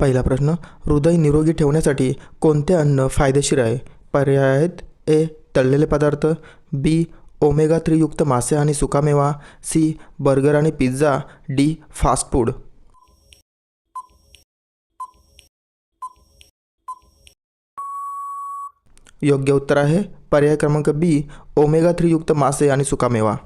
पहिला प्रश्न हृदय निरोगी ठेवण्यासाठी कोणते अन्न फायदेशीर आहे? पर्याय आहेत ए तळलेले पदार्थ बी ओमेगा थ्रीयुक्त मासे आणि सुकामेवा सी बर्गर आणि पिझ्झा डी फास्ट फूड. योग्य उत्तर आहे पर्याय क्रमांक बी ओमेगा थ्रीयुक्त मासे आणि सुकामेवा.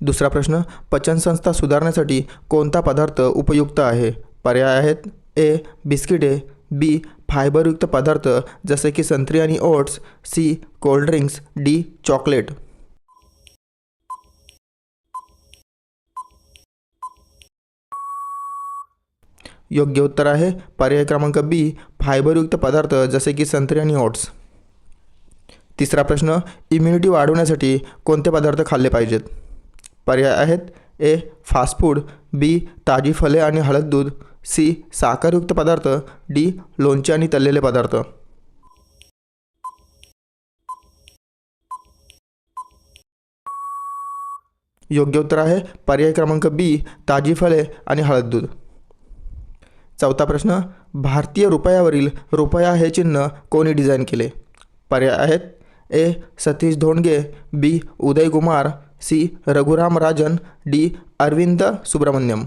दुसरा प्रश्न पचनसंस्था सुधारण्यासाठी कोणता पदार्थ उपयुक्त आहे? पर्याय आहेत ए बिस्किटे बी फायबरयुक्त पदार्थ जसे की संत्री आणि oats C cold drinks D chocolate योग्य उत्तर आहे पर्याय क्रमांक बी फायबरयुक्त पदार्थ जसे की संत्री आणि ओट्स तिसरा प्रश्न इम्युनिटी वाढवण्यासाठी कोणते पदार्थ खाल्ले पाहिजेत? पर्याय आहेत ए फास्ट फूड बी ताजी फले आणि हळद दूध सी. साखरयुक्त पदार्थ डी. लोणचे आणि तळलेले पदार्थ. योग्य उत्तर आहे पर्याय क्रमांक बी ताजी फळे आणि हळद दूध. चौथा प्रश्न भारतीय रुपयावरील रुपया हे चिन्ह कोणी डिझाईन केले? पर्याय आहेत A. Satish Dhondge B. Uday Kumar C. Raghuram Rajan D. Arvind Subramanian.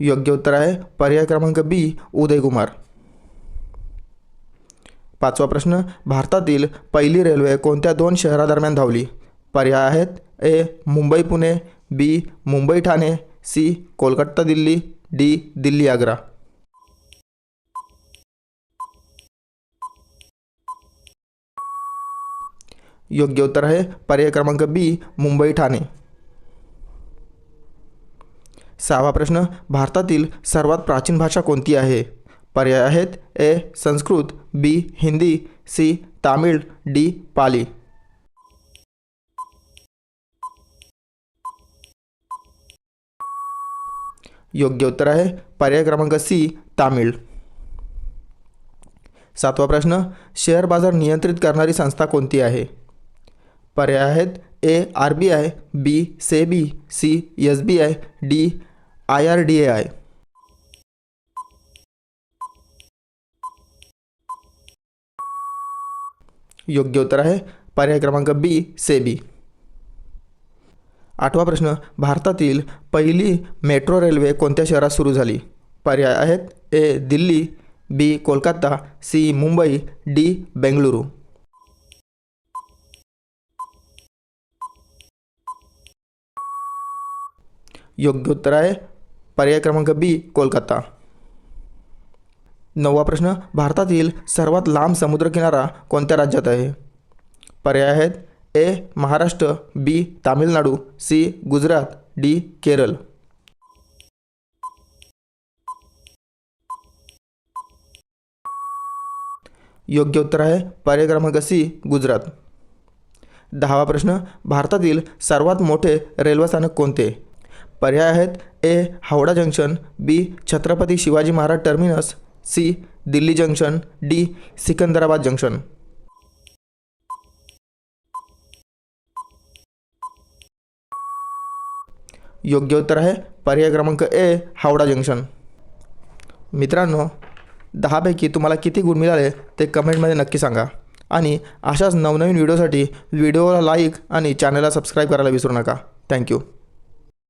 योग्य उत्तर आहे. पर्याय क्रमांक बी उदय कुमार. पाचवा प्रश्न भारतातील पहिली रेल्वे कोणत्या दोन शहरादरम्यान धावली? पर्याय आहेत A Mumbai Pune B Mumbai Thane C Kolkata Delhi D Delhi Agra. योग्य उत्तर आहे. पर्याय क्रमांक बी मुंबई ठाणे. सहावा प्रश्न भारतातील सर्वात प्राचीन भाषा कोणती आहे? पर्याय आहेत A Sanskrit B Hindi C Tamil D Pali. योग्य उत्तर आहे पर्याय क्रमांक सी तामिळ. सातवा प्रश्न शेअर बाजार नियंत्रित करणारी संस्था कोणती आहे? पर्याय आहेत A R B I B SEBI C S B I D I R D A I. योग्य उत्तर आहे पर्याय क्रमांक बी सेबी आठवा प्रश्न भारतातील पहिली मेट्रो रेल्वे कोणत्या शहरात सुरू झाली? पर्याय आहेत A Delhi B Kolkata C Mumbai D Bengaluru. योग्य उत्तर आहे पर्याय क्रमांक बी कोलकाता. नववा प्रश्न भारतातील सर्वात लांब समुद्रकिनारा कोणत्या राज्यात आहे? पर्याय आहेत A Maharashtra B Tamil Nadu C Gujarat D Kerala. योग्य उत्तर आहे पर्याय क्रमांक सी गुजरात. दहावा प्रश्न भारतातील सर्वात मोठे रेल्वे स्थानक कोणते? पर्याय आहेत. A. Howrah junction. B. Chhatrapati Shivaji Maharaj terminus. C. Delhi junction. D. Secunderabad junction. योग्य उत्तर आहे. पर्याय क्रमांक ए. हावडा जंक्शन. मित्रांनो दहापैकी तुम्हाला किती गुण मिळाले ते कमेंटमध्ये नक्की सांगा. आणि अशाच नवनवीन व्हिडिओसाठी व्हिडिओला लाईक आणि चॅनलला सबस्क्राईब करायला विसरू नका. थँक्यू.